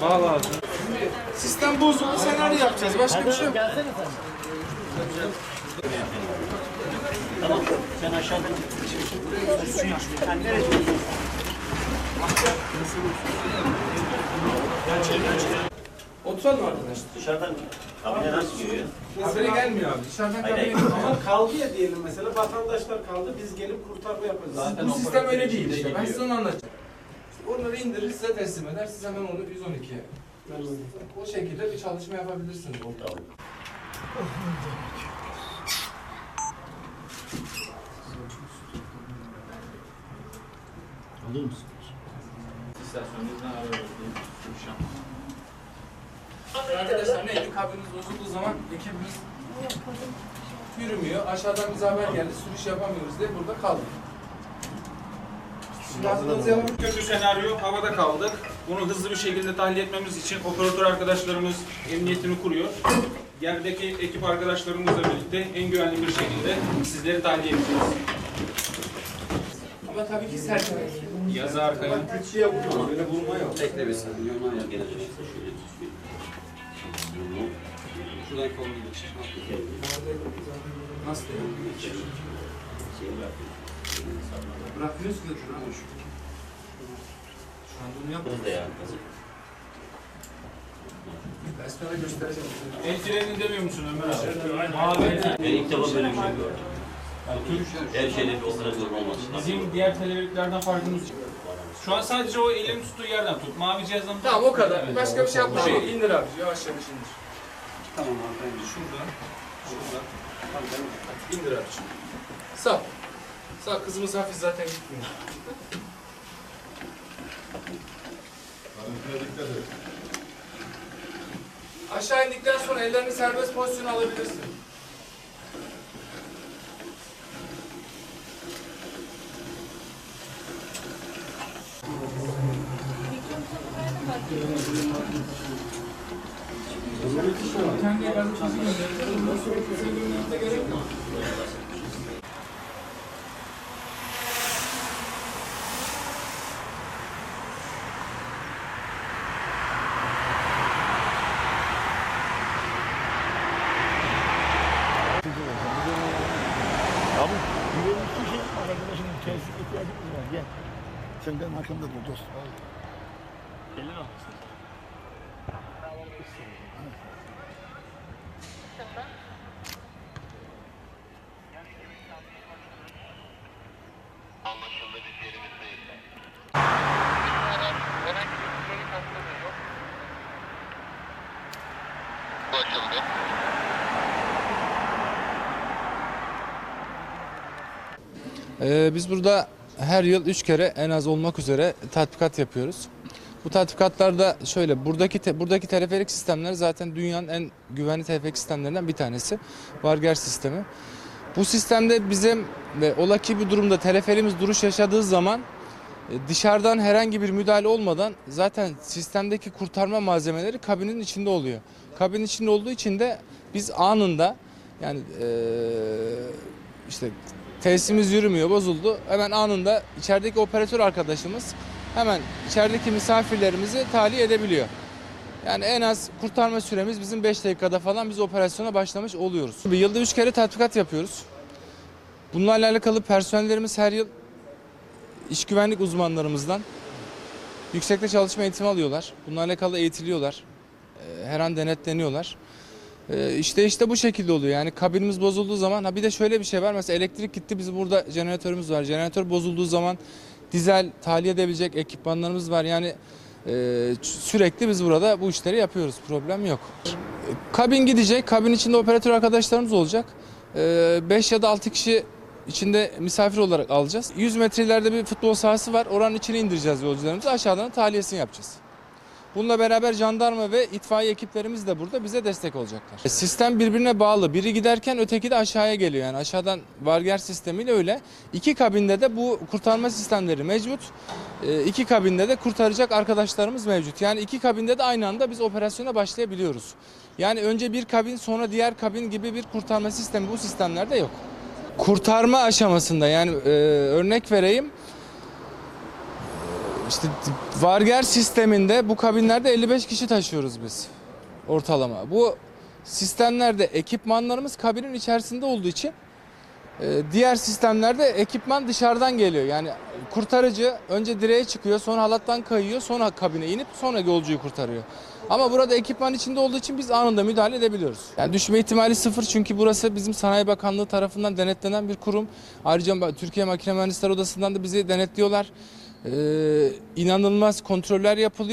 Bağla ağzını. Sistem bozuldu senaryo yapacağız. Başka bir şey yok. Gelsene sen. Tamam. Sen aşağıda. Sen nereye Oturalım arkadaşlar. Dışarıdan kabine nasıl giriyor? Habere gelmiyor abi. Dışarıdan kabine hayır. Ama kaldı ya diyelim mesela vatandaşlar kaldı biz gelip kurtarma yapacağız. Bu sistem öyle değil işte. Ben size onu anlatacağım. Onları indirir size teslim eder. Siz hemen onu 112'ye O şekilde bir çalışma yapabilirsiniz. Tamam. Alır mısın? Arkadaşlar neydi? Kabiniz bozulduğu zaman ekibimiz yürümüyor. Aşağıdan bize haber geldi. Sürüş yapamıyoruz diye burada kaldık. Kötü senaryo havada kaldık. Bunu hızlı bir şekilde tahliye etmemiz için operatör arkadaşlarımız emniyetini kuruyor. Yerdeki ekip arkadaşlarımızla birlikte en güvenli bir şekilde sizleri tahliye edeceğiz. Ama tabii ki sert. Yazı arkaya. Bekle bir saniye. Ona gelecek. Şöyle Şuradan kolunu geçir. Nasıl yani? Bırakmıyoruz ki şunu. Şu an bunu yap. Hızlı yani. Ben sana göstereceğim. El freni demiyor musun Ömer abi? Mavi. Ben ilk defa böyle bir şey gördüm. Her şeyde bir olması lazım. Bizim diğer televiriklerden farkımız Şu an sadece o elini tuttuğu yerden tut. Mavi cihazdan tut. Tamam o kadar. Evet. Başka bir şey yapma. Şey, indir abi. Yavaş yavaş indir. Tamam abi ben Şuradan. Şuradan. Tamam ben İndir abi. Sağ. Sağ kızımız hafif zaten gitmiyor. Aşağı indikten sonra ellerini serbest pozisyona alabilirsin. Kendi çizim göndereceğiz. Bundan sonra kimse görmenize gerek yok. Abi güvenlikli şey arkadaşın tesis ihtiyacımız var gel. Sen benim arkamda dur dost. Ee, biz burada her yıl üç kere en az olmak üzere tatbikat yapıyoruz. Bu tatbikatlarda şöyle buradaki te- buradaki teleferik sistemleri zaten dünyanın en güvenli teleferik sistemlerinden bir tanesi. Varger sistemi. Bu sistemde bizim ve ola ki bir durumda teleferimiz duruş yaşadığı zaman e, dışarıdan herhangi bir müdahale olmadan zaten sistemdeki kurtarma malzemeleri kabinin içinde oluyor. Kabinin içinde olduğu için de biz anında yani eee, işte tesisimiz yürümüyor, bozuldu. Hemen anında içerideki operatör arkadaşımız hemen içerideki misafirlerimizi tahliye edebiliyor. Yani en az kurtarma süremiz bizim 5 dakikada falan biz operasyona başlamış oluyoruz. Bir yılda 3 kere tatbikat yapıyoruz. Bunlarla alakalı personellerimiz her yıl iş güvenlik uzmanlarımızdan yüksekte çalışma eğitimi alıyorlar. Bunlarla alakalı eğitiliyorlar. Ee, Her an denetleniyorlar. Ee, İşte işte bu şekilde oluyor. Yani kabinimiz bozulduğu zaman ha bir de şöyle bir şey var. Mesela elektrik gitti. Bizim burada jeneratörümüz var. Jeneratör bozulduğu zaman dizel tahliye edebilecek ekipmanlarımız var. Yani e, sürekli biz burada bu işleri yapıyoruz. Problem yok. E, Kabin gidecek. Kabin içinde operatör arkadaşlarımız olacak. 5 ya da 6 kişi içinde misafir olarak alacağız. 100 metre ileride bir futbol sahası var. Oranın içine indireceğiz yolcularımızı. Aşağıdan tahliyesini yapacağız. Bununla beraber jandarma ve itfaiye ekiplerimiz de burada bize destek olacaklar. E, Sistem birbirine bağlı. Biri giderken öteki de aşağıya geliyor. Yani aşağıdan varger sistemiyle öyle. İki kabinde de bu kurtarma sistemleri mevcut. E, İki kabinde de kurtaracak arkadaşlarımız mevcut. Yani iki kabinde de aynı anda biz operasyona başlayabiliyoruz. Yani önce bir kabin sonra diğer kabin gibi bir kurtarma sistemi bu sistemlerde yok. Kurtarma aşamasında yani e, örnek vereyim. İşte varger sisteminde bu kabinlerde 55 kişi taşıyoruz biz ortalama. Bu sistemlerde ekipmanlarımız kabinin içerisinde olduğu için diğer sistemlerde ekipman dışarıdan geliyor. Yani kurtarıcı önce direğe çıkıyor, sonra halattan kayıyor, sonra kabine inip sonra yolcuyu kurtarıyor. Ama burada ekipman içinde olduğu için biz anında müdahale edebiliyoruz. Yani düşme ihtimali sıfır çünkü burası bizim Sanayi Bakanlığı tarafından denetlenen bir kurum. Ayrıca Türkiye Makine Mühendisleri Odası'ndan da bizi denetliyorlar. Ee, inanılmaz kontroller yapılıyor.